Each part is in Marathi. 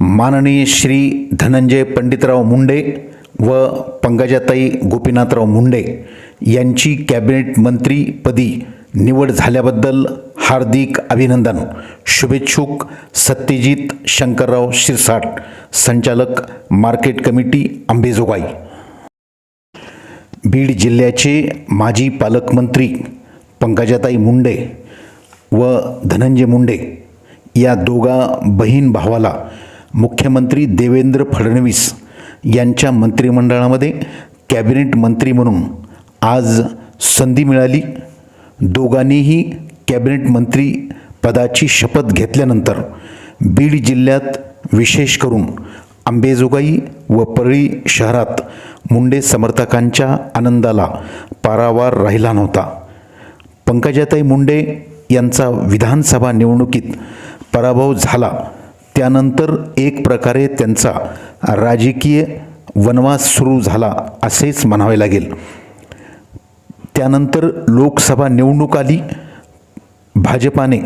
माननीय श्री धनंजय पंडितराव मुंडे व पंकजाताई गोपीनाथराव मुंडे यांची कॅबिनेट मंत्रीपदी निवड झाल्याबद्दल हार्दिक अभिनंदन. शुभेच्छुक सत्यजित शंकरराव शिरसाट संचालक मार्केट कमिटी अंबेजोगाई बीड जिल्ह्याचे माजी पालकमंत्री पंकजाताई मुंडे व धनंजय मुंडे या दोघा बहीण भावाला मुख्यमंत्री देवेंद्र फडणवीस यांच्या मंत्रिमंडळामध्ये कॅबिनेट मंत्री म्हणून आज संधी मिळाली. दोघांनीही कॅबिनेट मंत्री पदाची शपथ घेतल्यानंतर बीड जिल्ह्यात विशेष करून आंबेजोगाई व परळी शहरात मुंडे समर्थकांच्या आनंदाला पारावार राहिला नव्हता. पंकजाताई मुंडे यांचा विधानसभा निवडणुकीत पराभव झाला. त्यानंतर एक प्रकारे त्यांचा राजकीय वनवास सुरू झाला असेच म्हणावे लागेल. त्यानंतर लोकसभा निवडणूक आली. भाजपाने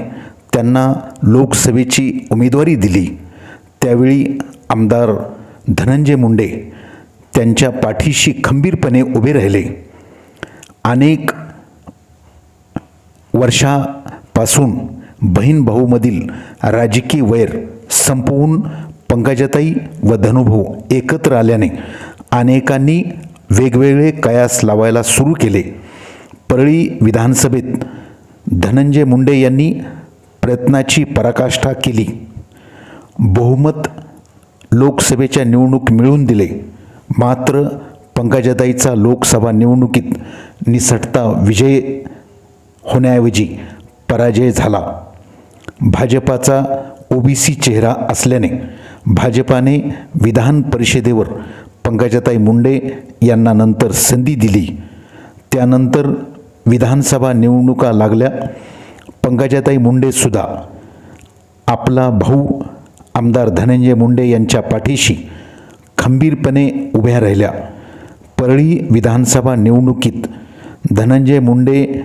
त्यांना लोकसभेची उमेदवारी दिली. त्यावेळी आमदार धनंजय मुंडे त्यांच्या पाठीशी खंबीरपणे उभे राहिले. अनेक वर्षापासून बहीण भाऊमधील राजकीय वैर संपवून पंकजाताई व धनुभाऊ एकत्र आल्याने अनेकांनी वेगवेगळे कयास लावायला सुरू केले. परळी विधानसभेत धनंजय मुंडे यांनी प्रयत्नाची पराकाष्ठा केली. बहुमत लोकसभेच्या निवडणूक मिळवून दिले. मात्र पंकजाताईचा लोकसभा निवडणुकीत निसटता विजय होण्याऐवजी पराजय झाला. भाजपाचा ओबीसी चेहरा असल्याने भाजपाने विधान परिषदेवर पंकजाताई मुंडे यांना नंतर संधी दिली. त्यानंतर विधानसभा निवडणुका लागल्या. पंकजाताई मुंडेसुद्धा आपला भाऊ आमदार धनंजय मुंडे यांच्या पाठीशी खंबीरपणे उभ्या राहिल्या. परळी विधानसभा निवडणुकीत धनंजय मुंडे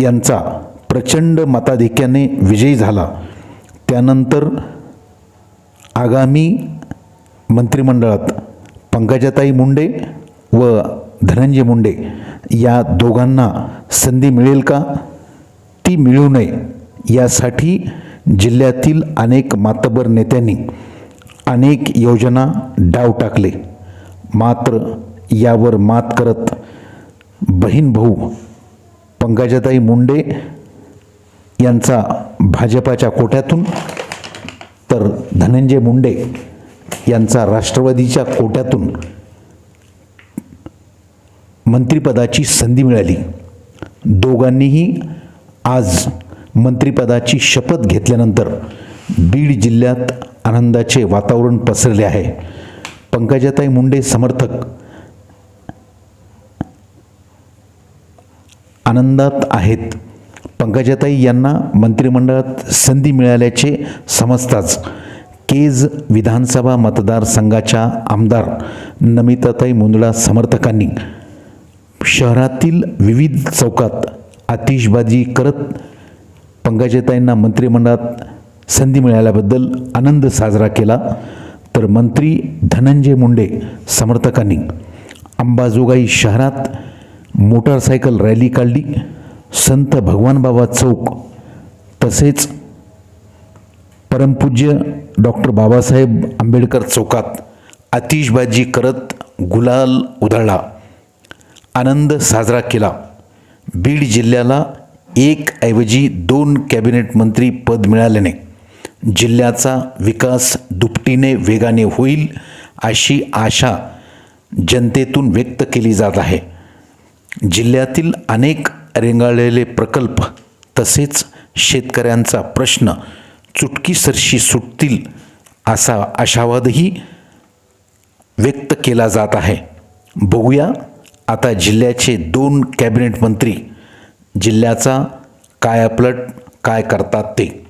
यांचा प्रचंड मताधिक्याने विजयी झाला. त्यानंतर आगामी मंत्रिमंडळात पंकजाताई मुंडे व धनंजय मुंडे या दोघांना संधी मिळेल का? ती मिळू नये यासाठी जिल्ह्यातील अनेक मातबर नेत्यांनी अनेक योजना डाव टाकले. मात्र यावर मात करत बहीण भाऊ पंकजाताई मुंडे यांचा भाजपाच्या कोट्यातून तर धनंजय मुंडे यांचा राष्ट्रवादीच्या कोट्यातून मंत्रिपदाची संधी मिळाली. दोघांनीही आज मंत्रिपदाची शपथ घेतल्यानंतर बीड जिल्ह्यात आनंदाचे वातावरण पसरले आहे. पंकजाताई मुंडे समर्थक. आनंदात आहेत. पंकजाताई यांना मंत्रिमंडळात संधी मिळाल्याचे समजताच केज विधानसभा मतदारसंघाच्या आमदार नमिताताई मुंदडा समर्थकांनी शहरातील विविध चौकात आतिषबाजी करत पंकजाताईंना मंत्रिमंडळात संधी मिळाल्याबद्दल आनंद साजरा केला. तर मंत्री धनंजय मुंडे समर्थकांनी अंबाजोगाई शहरात मोटारसायकल रॅली काढली. संत भगवानबाबा चौक तसेच परमपूज्य डॉक्टर बाबासाहेब आंबेडकर चौकात आतिषबाजी करत गुलाल उधळला. आनंद साजरा केला. बीड जिल्ह्याला एक ऐवजी दोन कॅबिनेट मंत्री पद मिळाल्याने जिल्ह्याचा विकास दुपटीने वेगाने होईल अशी आशा जनतेतून व्यक्त केली जात आहे. जिल्ह्यातील अनेक रेंगाळलेले प्रकल्प तसेच शेतकऱ्यांचा प्रश्न चुटकीसरशी सुटतील असा आशावादही व्यक्त केला जात आहे. बघूया आता जिल्ह्याचे दोन कॅबिनेट मंत्री जिल्ह्याचा कायापलट काय करतात ते.